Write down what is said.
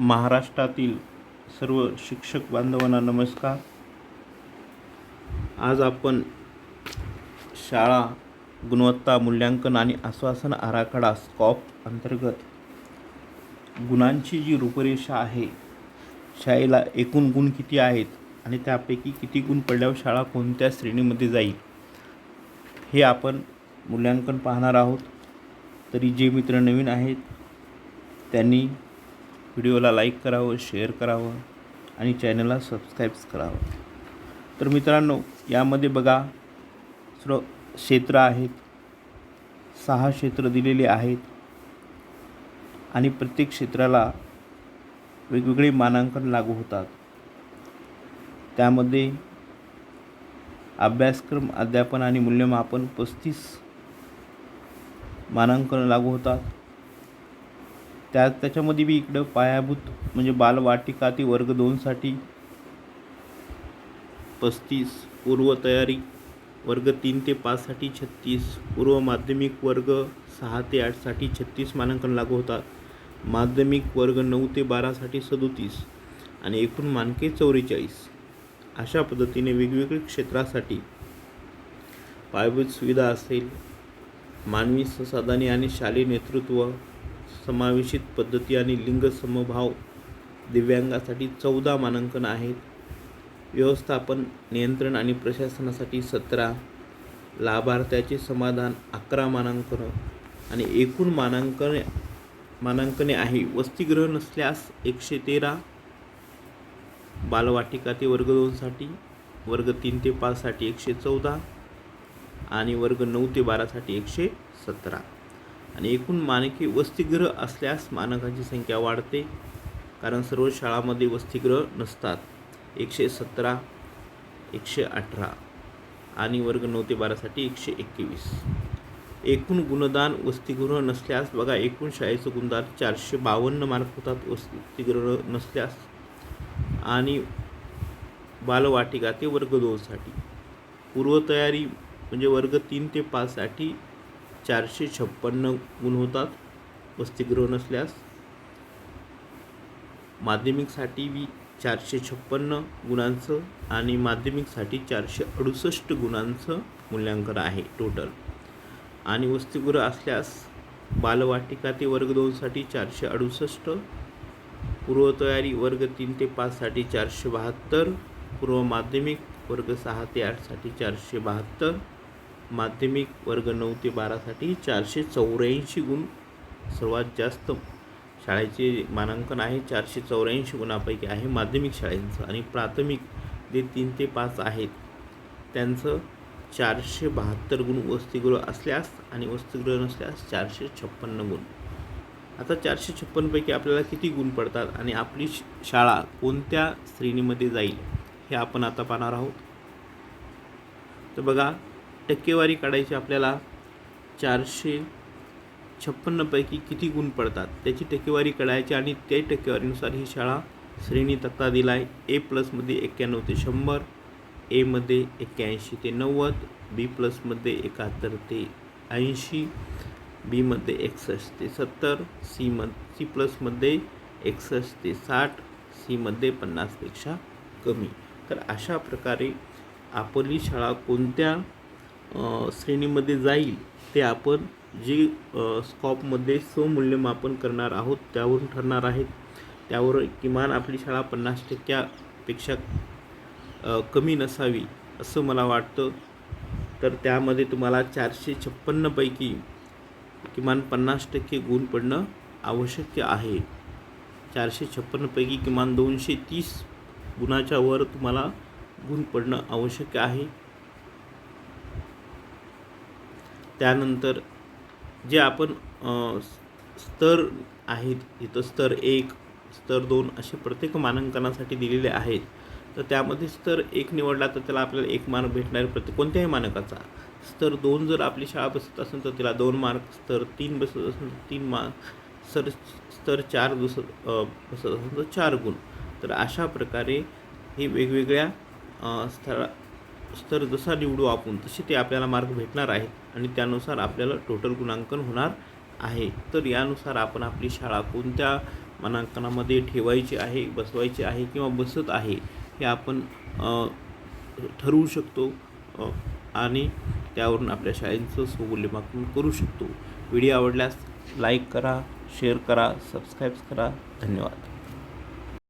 महाराष्ट्रातील सर्व शिक्षक बांधवांना नमस्कार. आज आपण शाळा गुणवत्ता मूल्यांकन आणि आश्वासन आराखडा स्कॉप अंतर्गत गुणांची जी रूपरेषा आहे शाळेला एकूण गुण किती आहेत आणि त्यापैकी किती गुण पडल्यावर शाळा कोणत्या श्रेणीमध्ये जाईल हे आपण मूल्यांकन पाहणार आहोत. तरी जे मित्र नवीन आहेत त्यांनी व्हिडिओला लाईक करावं शेअर करावं आणि चॅनलला सबस्क्राईब्स करावं. तर मित्रांनो यामध्ये बघा सर्व क्षेत्र आहेत. सहा क्षेत्र दिलेले आहेत. आणि प्रत्येक क्षेत्राला वेगवेगळे मानांकन लागू होतात. त्यामध्ये अभ्यासक्रम अध्यापन आणि मूल्यमापन पस्तीस मानांकन लागू होतात. त्या त्याच्यामध्ये बी इकडं पायाभूत म्हणजे बालवाटिका ते वर्ग दोनसाठी पस्तीस पूर्वतयारी वर्ग तीन ते पाचसाठी छत्तीस पूर्व माध्यमिक वर्ग सहा ते आठसाठी छत्तीस मानांकन लागू होतात. माध्यमिक वर्ग नऊ ते बारासाठी सदोतीस आणि एकूण मानके चौवेचाळीस. अशा पद्धतीने वेगवेगळ्या क्षेत्रासाठी पायाभूत सुविधा असेल. मानवी संसाधने आणि शालेय नेतृत्व समावेशित पद्धती आणि लिंग समभाव दिव्यांगासाठी चौदा मानांकन आहेत. व्यवस्थापन नियंत्रण आणि प्रशासनासाठी सतरा लाभार्थ्याचे समाधान अकरा मानांकन आणि एकूण मानांकन मानांकने आहे. वसतिगृह नसल्यास एकशे तेरा बालवाटिका ते वर्ग दोनसाठी वर्ग तीन ते पाचसाठी एकशे चौदा आणि वर्ग नऊ ते बारासाठी एकशे सतरा. आणि एकूण मानके वसतिगृह असल्यास मानकांची संख्या वाढते कारण सर्व शाळांमध्ये वसतिगृह नसतात. एकशे सतरा एकशे अठरा आणि वर्ग नऊ ते बारासाठी एकशे एकवीस. एकूण गुणदान वसतिगृह नसल्यास बघा एकूण शाळेचं गुणदान चारशे बावन्न मार्क होतात वसतिगृह नसल्यास आणि बालवाटिका ते वर्ग दोनसाठी. पूर्वतयारी म्हणजे वर्ग तीन ते पाचसाठी चारशे छप्पन्न गुण होतात. वसतिगृह नसल्यास माध्यमिकसाठी वी चारशे छप्पन्न गुणांचं आणि माध्यमिकसाठी चारशे अडुसष्ट गुणांचं मूल्यांकन आहे टोटल आणि वसतिगृह असल्यास बालवाटिका ते वर्ग दोनसाठी चारशे अडुसष्ट पूर्वतयारी वर्ग तीन ते पाचसाठी चारशे बहात्तर पूर्व माध्यमिक वर्ग सहा ते आठसाठी चारशे बहात्तर माध्यमिक वर्ग नऊ ते बारासाठी चारशे चौऱ्याऐंशी गुण सर्वात जास्त शाळेचे मानांकन आहे. चारशे चौऱ्याऐंशी गुणापैकी आहे माध्यमिक शाळेंचं आणि प्राथमिक जे तीन ते पाच आहेत त्यांचं चारशे बहात्तर गुण वसतिगृह असल्यास आणि वसतिगृह नसल्यास चारशे छप्पन्न गुण. आता चारशे छप्पनपैकी आपल्याला किती गुण पडतात आणि आपली श शाळा कोणत्या श्रेणीमध्ये जाईल हे आपण आता पाहणार आहोत. तर बघा टक्केवारी काढायची आपल्याला चारशे छप्पन्नपैकी किती गुण पडतात? त्याची टक्केवारी काढायची आणि त्या टक्केवारीनुसार ही शाळा श्रेणी तक्ता दिला आहे ए प्लसमध्ये एक्क्याण्णव ते शंभर एमध्ये एक्क्याऐंशी ते नव्वद बी प्लसमध्ये एकाहत्तर ते ऐंशी बीमध्ये एकसष्ट ते सत्तर सी म सी प्लसमध्ये एकसष्ट ते साठ सीमध्ये पन्नासपेक्षा कमी. तर अशा प्रकारे आपली शाळा कोणत्या श्रेणीमध्ये जाईल ते आपण जे स्कॉपमध्ये स्वमूल्यमापन करणार आहोत त्यावरून ठरणार आहेत. त्यावर किमान आपली शाळा पन्नास टक्क्यापेक्षा कमी नसावी असं मला वाटतं. तर त्यामध्ये तुम्हाला चारशे छप्पन्नपैकी किमान पन्नास टक्के गुण पडणं आवश्यक आहे. चारशे छप्पन्नपैकी किमान दोनशे तीस गुणाच्या वर तुम्हाला गुण पडणं आवश्यक आहे. त्यानंतर जे आपण स्तर आहेत इथं स्तर एक स्तर दोन असे प्रत्येक मानांकनासाठी दिलेले आहेत. तर त्यामध्ये स्तर एक निवडला तर त्याला आपल्याला एक मार्क भेटणार प्रत्येक कोणत्याही मानकाचा. स्तर दोन जर आपली शाळा बसत असेल तर तिला दोन मार्क स्तर तीन बसत असेल तर तीन मार्क स्तर स्तर चार बसत बसत असेल तर चार गुण. तर अशा प्रकारे हे वेगवेगळ्या स्थळा स्तर जसा निवडू आपण तसे ते आपल्याला मार्क भेटणार आहेत आणि त्यानुसार आपल्याला टोटल गुणांकन होणार आहे. तर यानुसार आपण आपली शाळा कोणत्या मानांकनामध्ये ठेवायची आहे बसवायची आहे किंवा बसत आहे हे आपण ठरवू शकतो आणि त्यावरून आपल्या शाळेचं स्वमूल्यमापन करू शकतो. व्हिडिओ आवडल्यास लाईक करा शेअर करा सबस्क्राईब करा. धन्यवाद.